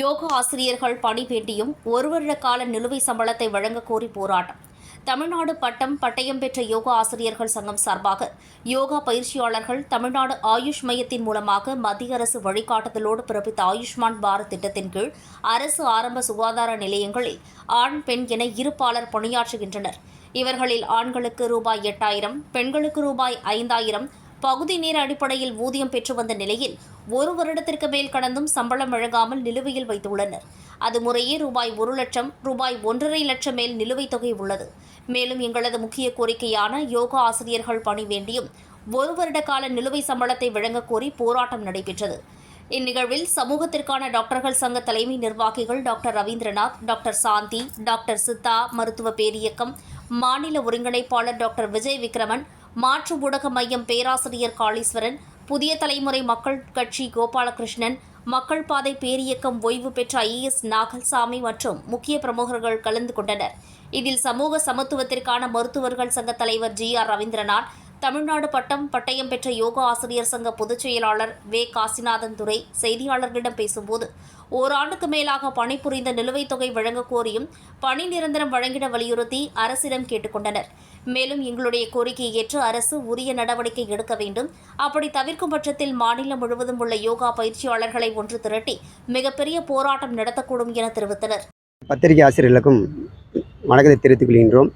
யோகா ஆசிரியர்கள் பணி பேட்டியும் ஒரு வருட கால நிலுவை சம்பளத்தை வழங்க கோரி போராட்டம். தமிழ்நாடு பட்டம் பட்டயம் பெற்ற யோகா ஆசிரியர்கள் சங்கம் சார்பாக யோகா பயிற்சியாளர்கள் தமிழ்நாடு ஆயுஷ் மையத்தின் மூலமாக மத்திய அரசு வழிகாட்டுதலோடு பிறப்பித்த ஆயுஷ்மான் பாரத் திட்டத்தின் கீழ் அரசு ஆரம்ப சுகாதார நிலையங்களில் ஆண் பெண் என இருப்பாளர் பணியாற்றுகின்றனர். இவர்களில் ஆண்களுக்கு ரூபாய் எட்டாயிரம் பெண்களுக்கு ரூபாய் ஐந்தாயிரம் பகுதி நேர அடிப்படையில் ஊதியம் பெற்று வந்த நிலையில் ஒரு வருடத்திற்கு மேல் கடந்தும் சம்பளம் வழங்காமல் நிலுவையில் வைத்துள்ளனர். அது முறையே ரூபாய் ஒரு லட்சம் ரூபாய் ஒன்றரை லட்சம் மேல் நிலுவைத் தொகை உள்ளது. மேலும் எங்களது முக்கிய கோரிக்கையான யோகா ஆசிரியர்கள் பணி வேண்டியும் ஒரு வருட கால நிலுவை சம்பளத்தை வழங்கக் கோரி போராட்டம் நடைபெற்றது. இந்நிகழ்வில் சமூகத்திற்கான டாக்டர்கள் சங்க தலைமை நிர்வாகிகள் doctor Ravindranath doctor Shanti doctor Siddha மருத்துவ பேரியக்கம் மாநில ஒருங்கிணைப்பாளர் டாக்டர் விஜய் விக்ரமன் மாற்று ஊடக மையம் பேராசிரியர் காளீஸ்வரன் புதிய தலைமுறை மக்கள் கட்சி கோபாலகிருஷ்ணன் மக்கள் பாதை பேரியக்கம் ஓய்வு பெற்ற ஐஏஎஸ் நாகல்சாமி மற்றும் முக்கிய பிரமுகர்கள் கலந்து கொண்டனர். இதில் சமூக சமத்துவத்திற்கான மருத்துவர்கள் சங்க தலைவர் ஜி ஆர் ரவீந்திரநாத் தமிழ்நாடு பட்டம் பட்டயம் பெற்ற யோகா ஆசிரியர் சங்க பொதுச் செயலாளர் வே. காசிநாதன் துரை செய்தியாளர்களிடம் பேசும்போது ஓராண்டுக்கு மேலாக பணிபுரிந்த நிலுவைத் தொகை வழங்கக் கோரியும் பணி நிரந்தரம் வழங்கிட வலியுறுத்தி அரசிடம் கேட்டுக்கொண்டனர். மேலும் எங்களுடைய கோரிக்கையை ஏற்று அரசு உரிய நடவடிக்கை எடுக்க வேண்டும். அப்படி தவிர்க்கும் பட்சத்தில் மாநிலம் முழுவதும் உள்ள யோகா பயிற்சியாளர்களை ஒன்று திரட்டி மிகப்பெரிய போராட்டம் நடத்தக்கூடும் என தெரிவித்தனர். பத்திரிகை ஆசிரியர்களுக்கும் வணக்கத்தை தெரிவித்துக் கொள்கின்றோம்.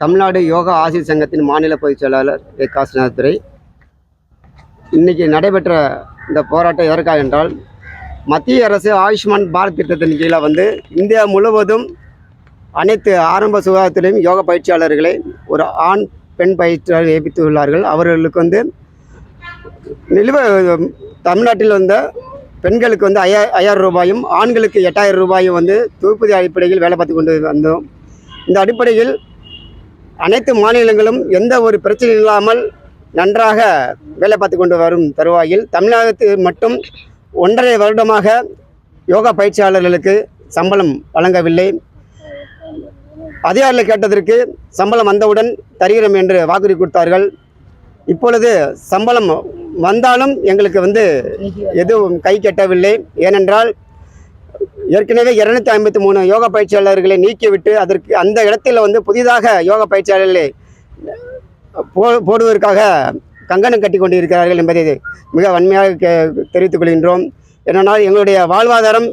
தமிழ்நாடு யோகா ஆசிரியர் சங்கத்தின் மாநில பொதுச் செயலாளர் ஏ. காசிநாதத்துறை இன்றைக்கி நடைபெற்ற இந்த போராட்டம் எதற்காக என்றால் மத்திய அரசு ஆயுஷ்மான் பாரத் திட்டத்தின் கீழே வந்து இந்தியா முழுவதும் அனைத்து ஆரம்ப சுகாதாரத்திலையும் யோகா பயிற்சியாளர்களை ஒரு ஆண் பெண் பயிற்சியாளர் ஏற்பித்துள்ளார்கள் அவர்களுக்கு வந்து நிலுவ தமிழ்நாட்டில் வந்த பெண்களுக்கு வந்து ஐயா ஐயாயிரம் ரூபாயும் ஆண்களுக்கு எட்டாயிரம் ரூபாயும் வந்து தொகுப்பதி அடிப்படையில் வேலை பார்த்து கொண்டு வந்தோம். இந்த அடிப்படையில் அனைத்து மாநிலங்களும் எந்த ஒரு பிரச்சனையும் இல்லாமல் நன்றாக வேலை பார்த்து கொண்டு வரும் தருவாயில் தமிழகத்தில் மட்டும் ஒன்றரை வருடமாக யோகா பயிற்சியாளர்களுக்கு சம்பளம் வழங்கவில்லை. அதிகாரிகள் கேட்டதற்கு சம்பளம் வந்தவுடன் தருகிறோம் என்று வாக்குறுதி கொடுத்தார்கள். இப்பொழுது சம்பளம் வந்தாலும் எங்களுக்கு வந்து எதுவும் கை கட்டவில்லை. ஏனென்றால் ஏற்கனவே இருநூத்தி ஐம்பத்தி மூணு யோகா பயிற்சியாளர்களை நீக்கிவிட்டு அதற்கு அந்த இடத்துல வந்து புதிதாக யோகா பயிற்சியாளர்களை போ போடுவதற்காக கங்கணம் கட்டி கொண்டிருக்கிறார்கள் என்பதை மிக வன்மையாக தெரிவித்துக் கொள்கின்றோம். என்னென்னால் எங்களுடைய வாழ்வாதாரம்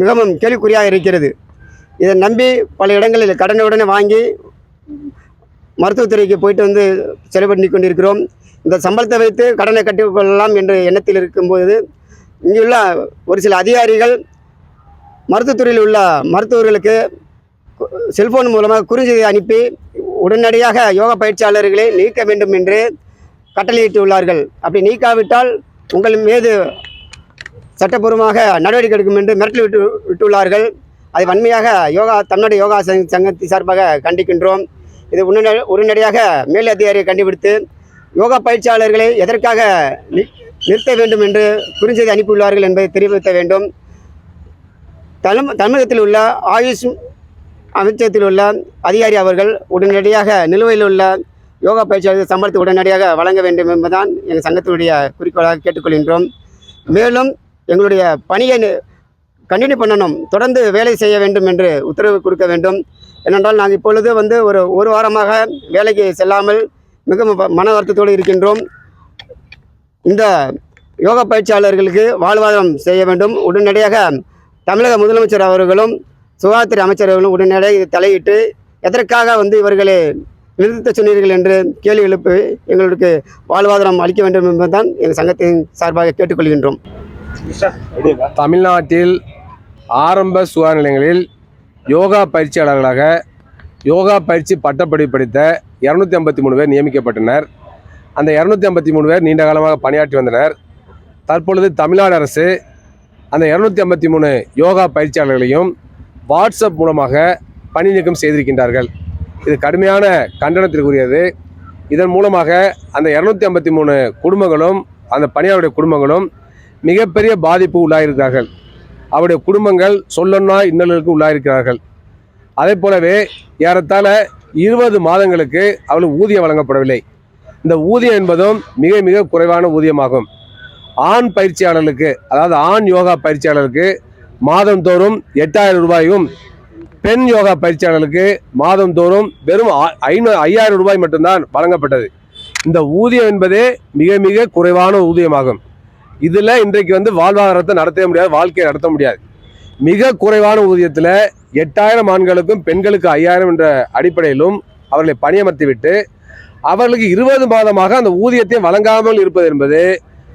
மிகவும் கேள்விக்குறியாக இருக்கிறது. இதை நம்பி பல இடங்களில் கடனுடனே வாங்கி மருத்துவத்துறைக்கு போயிட்டு வந்து செலவு பண்ணி கொண்டிருக்கிறோம். இந்த சம்பளத்தை வைத்து கடனை கட்டிக்கொள்ளலாம் என்ற எண்ணத்தில் இருக்கும்போது இங்குள்ள ஒரு சில அதிகாரிகள் மருத்துவத்துறையில் உள்ள மருத்துவர்களுக்கு செல்போன் மூலமாக குறுஞ்செய்தி அனுப்பி உடனடியாக யோகா பயிற்சியாளர்களை நீக்க வேண்டும் என்று கட்டளையிட்டுள்ளார்கள். அப்படி நீக்காவிட்டால் உங்கள் மீது சட்டப்பூர்வமாக நடவடிக்கை எடுக்கும் என்று மிரட்டல் விட்டு விட்டுள்ளார்கள். அதை வன்மையாக யோகா தமிழ்நாடு யோகா சங்க சங்கத்தின் சார்பாக கண்டிக்கின்றோம். இது உடனடி உடனடியாக மேல் அதிகாரியை கண்டுபிடித்து யோகா பயிற்சியாளர்களை எதற்காக நிறுத்த வேண்டும் என்று குறுஞ்செய்தி அனுப்பியுள்ளார்கள் என்பதை தெரிவிக்க வேண்டும். தமிழ் தமிழகத்தில் உள்ள ஆயுஷ் அமைச்சகத்தில் உள்ள அதிகாரி அவர்கள் உடனடியாக நிலுவையில் உள்ள யோகா பயிற்சியாளர்கள் சம்பளத்தை உடனடியாக வழங்க வேண்டும் என்பதுதான் எங்கள் சங்கத்தினுடைய குறிக்கோளாக கேட்டுக்கொள்கின்றோம். மேலும் எங்களுடைய பணியை கண்டினியூ பண்ணணும் தொடர்ந்து வேலை செய்ய வேண்டும் என்று உத்தரவு கொடுக்க வேண்டும். ஏனென்றால் நாங்கள் இப்பொழுது வந்து ஒரு ஒரு வாரமாக வேலைக்கு செல்லாமல் மிகவும் மன வருத்தத்தோடு இருக்கின்றோம். இந்த யோகா பயிற்சியாளர்களுக்கு வாழ்வாதாரம் செய்ய வேண்டும். உடனடியாக தமிழக முதலமைச்சர் அவர்களும் சுகாதாரத்துறை அமைச்சர் அவர்களும் உடனடியாக இது தலையிட்டு எதற்காக வந்து இவர்களை நிறுத்த சொன்னீர்கள் என்று கேள்வி எழுப்பி எங்களுக்கு வாழ்வாதாரம் அளிக்க வேண்டும் என்பதுதான் எங்கள் சங்கத்தின் சார்பாக கேட்டுக்கொள்கின்றோம். தமிழ்நாட்டில் ஆரம்ப சுகாதார நிலையங்களில் யோகா பயிற்சியாளர்களாக யோகா பயிற்சி பட்டப்படிப்பு படித்த இரநூத்தி ஐம்பத்தி மூணு பேர் நியமிக்கப்பட்டனர். அந்த இரநூத்தி ஐம்பத்தி மூணு பேர் நீண்ட காலமாக பணியாற்றி வந்தனர். தற்பொழுது தமிழ்நாடு அரசு அந்த இரநூத்தி ஐம்பத்தி மூணு யோகா பயிற்சியாளர்களையும் வாட்ஸ்அப் மூலமாக பணி நீக்கம் செய்திருக்கின்றார்கள். இது கடுமையான கண்டனத்திற்குரியது. இதன் மூலமாக அந்த இரநூத்தி ஐம்பத்தி மூணு குடும்பங்களும் அந்த பணியாளருடைய குடும்பங்களும் மிகப்பெரிய பாதிப்பு உள்ளாயிருக்கிறார்கள். அவருடைய குடும்பங்கள் சொல்லொன்னா இன்னலுக்கு உள்ளாயிருக்கிறார்கள். அதே போலவே ஏறத்தாழ இருபது மாதங்களுக்கு அவளுக்கு ஊதியம் வழங்கப்படவில்லை. இந்த ஊதியம் என்பதும் மிக மிக குறைவான ஊதியமாகும். ஆண் பயிற்சியாளர்களுக்கு அதாவது ஆண் யோகா பயிற்சியாளருக்கு மாதந்தோறும் எட்டாயிரம் ரூபாயும் பெண் யோகா பயிற்சியாளர்களுக்கு மாதந்தோறும் வெறும் ஐநூ ஐயாயிரம் ரூபாய் மட்டும்தான் வழங்கப்பட்டது. இந்த ஊதியம் என்பதே மிக மிக குறைவான ஊதியமாகும். இதில் இன்றைக்கு வந்து வாழ்வாதாரத்தை நடத்தவே முடியாது வாழ்க்கையை நடத்த முடியாது. மிக குறைவான ஊதியத்தில் எட்டாயிரம் ஆண்களுக்கும் பெண்களுக்கு ஐயாயிரம் என்ற அடிப்படையிலும் அவர்களை பணியமர்த்திவிட்டு அவர்களுக்கு இருபது மாதமாக அந்த ஊதியத்தை வழங்காமல் இருப்பது என்பது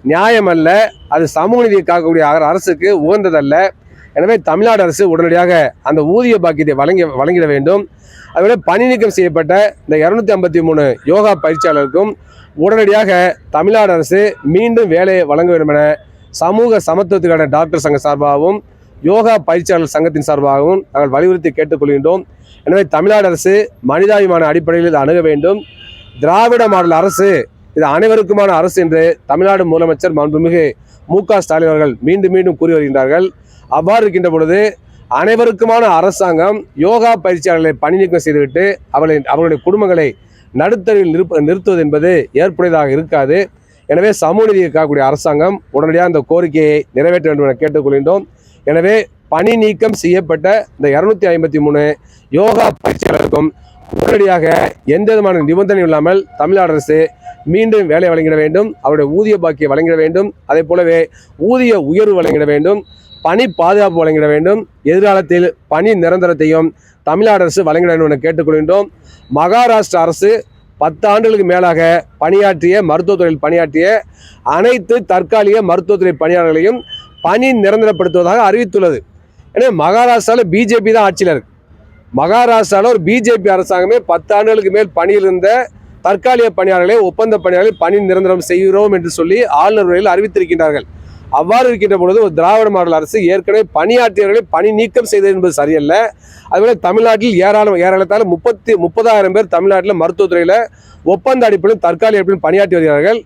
நியாயமல்ல. அது சமூக நீதியை காக்கக்கூடிய அர- அரசுக்கு உகந்ததல்ல. எனவே தமிழ்நாடு அரசு உடனடியாக அந்த ஊதிய பாக்கியத்தை வழங்கி வழங்கிட வேண்டும். அதோட பணி நீக்கம் செய்யப்பட்ட இந்த இரநூத்தி ஐம்பத்தி மூணு யோகா பயிற்சியாளருக்கும் உடனடியாக தமிழ்நாடு அரசு மீண்டும் வேலையை வழங்க வேண்டும் என சமூக சமத்துவத்துக்கான டாக்டர் சங்க சார்பாகவும் யோகா பயிற்சியாளர் சங்கத்தின் சார்பாகவும் நாங்கள் வலியுறுத்தி கேட்டுக்கொள்கின்றோம். எனவே தமிழ்நாடு அரசு மனிதாபிமான அடிப்படையில் அணுக வேண்டும். திராவிட மாடல் அரசு இது அனைவருக்குமான அரசு என்று தமிழ்நாடு முதலமைச்சர் மாண்புமிகு மு க ஸ்டாலின் அவர்கள் மீண்டும் மீண்டும் கூறி வருகின்றார்கள். அவ்வாறு இருக்கின்ற பொழுது அனைவருக்குமான அரசாங்கம் யோகா பயிற்சியாளர்களை பணி நீக்கம் செய்துவிட்டு அவர்களை அவர்களுடைய குடும்பங்களை நடுத்தரில் நிறுப்ப நிறுத்துவது என்பது ஏற்புடையதாக இருக்காது. எனவே சமூக நீதியை காக்கக்கூடிய அரசாங்கம் உடனடியாக அந்த கோரிக்கையை நிறைவேற்ற வேண்டும் என கேட்டுக்கொள்கின்றோம். எனவே பணி நீக்கம் செய்யப்பட்ட இந்த இரநூத்தி ஐம்பத்தி மூணு யோகா பயிற்சியாளருக்கும் உடனடியாக எந்த விதமான நிபந்தனையும் இல்லாமல் தமிழ்நாடு அரசு மீண்டும் வேலை வழங்கிட வேண்டும் அவருடைய ஊதிய பாக்கியை வழங்கிட வேண்டும் அதே போலவே ஊதிய உயர்வு வழங்கிட வேண்டும் பணி பாதுகாப்பு வழங்கிட வேண்டும் எதிர்காலத்தில் பணி நிரந்தரத்தையும் தமிழ்நாடு அரசு வழங்கிட வேண்டும் என கேட்டுக்கொள்கின்றோம். மகாராஷ்டிரா அரசு பத்து ஆண்டுகளுக்கு மேலாக பணியாற்றிய மருத்துவத்துறையில் பணியாற்றிய அனைத்து தற்காலிக மருத்துவத்துறை பணியாளர்களையும் பணி நிரந்தரப்படுத்துவதாக அறிவித்துள்ளது. எனவே மகாராஷ்டிராவில் பிஜேபி தான் ஆட்சியில் இருக்கு. மகாராஷ்டிராவில் ஒரு பிஜேபி அரசாங்கமே பத்து ஆண்டுகளுக்கு மேல் பணியில் இருந்த தற்காலிக பணியாளர்களை ஒப்பந்த பணியாளர்களை பணி நிரந்தரம் செய்கிறோம் என்று சொல்லி ஆளுநர் உரையில் அறிவித்திருக்கின்றார்கள். அவ்வாறு இருக்கின்ற பொழுது ஒரு திராவிட மாடல் அரசு ஏற்கனவே பணியாற்றியவர்களை பணி நீக்கம் செய்தது என்பது சரியல்ல. அதுபோல தமிழ்நாட்டில் ஏராளம் ஏராளத்தால் முப்பத்தி முப்பதாயிரம் பேர் தமிழ்நாட்டில் மருத்துவத்துறையில் ஒப்பந்த அடிப்படையில் தற்காலிக அடிப்படையில் பணியாற்றி வருகிறார்கள்.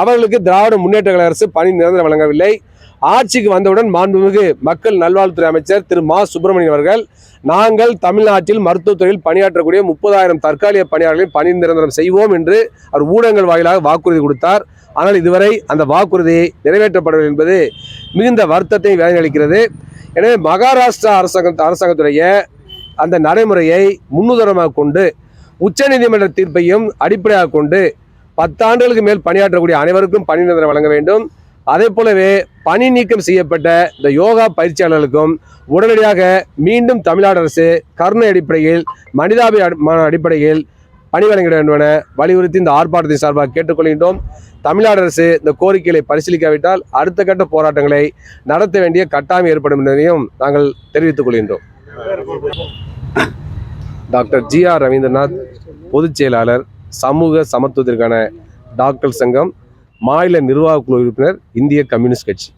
அவர்களுக்கு திராவிட முன்னேற்ற கழக அரசு பணி நிரந்தரம் வழங்கவில்லை. ஆட்சிக்கு வந்தவுடன் மாண்புமிகு மக்கள் நல்வாழ்வுத்துறை அமைச்சர் திரு மா. சுப்பிரமணியன் அவர்கள் நாங்கள் தமிழ்நாட்டில் மருத்துவத்துறையில் பணியாற்றக்கூடிய முப்பதாயிரம் தற்காலிக பணியாளர்களை பணி நிரந்தரம் செய்வோம் என்று அவர் ஊடகங்கள் வாயிலாக வாக்குறுதி கொடுத்தார். ஆனால் இதுவரை அந்த வாக்குறுதியை நிறைவேற்றப்படவில்லை என்பது மிகுந்த வருத்தத்தை வேதனையளிக்கிறது. எனவே மகாராஷ்டிரா அரசாங்க அரசாங்கத்துடைய அந்த நடைமுறையை முன்னுதாரணமாக கொண்டு உச்சநீதிமன்ற தீர்ப்பையும் அடிப்படையாக கொண்டு பத்தாண்டுகளுக்கு மேல் பணியாற்றக்கூடிய அனைவருக்கும் பணி நிரந்தரம் வழங்க வேண்டும். அதே போலவே பணி நீக்கம் செய்யப்பட்ட இந்த யோகா பயிற்சியாளர்களுக்கும் உடனடியாக மீண்டும் தமிழ்நாடு அரசு கருணை அடிப்படையில் மனிதாபிமான அடிப்படையில் பணி வழங்கிட வேண்டும் என வலியுறுத்தி இந்த ஆர்ப்பாட்டத்தின் சார்பாக கேட்டுக்கொள்கின்றோம். தமிழ்நாடு அரசு இந்த கோரிக்கைகளை பரிசீலிக்காவிட்டால் அடுத்த கட்ட போராட்டங்களை நடத்த வேண்டிய கட்டாயம் ஏற்படும் என்பதையும் நாங்கள் தெரிவித்துக் கொள்கின்றோம். டாக்டர் ஜி ஆர் ரவீந்திரநாத் பொதுச் செயலாளர் சமூக சமத்துவத்திற்கான டாக்டர் சங்கம் மாநில நிர்வாக குழு உறுப்பினர் இந்திய கம்யூனிஸ்ட் கட்சி.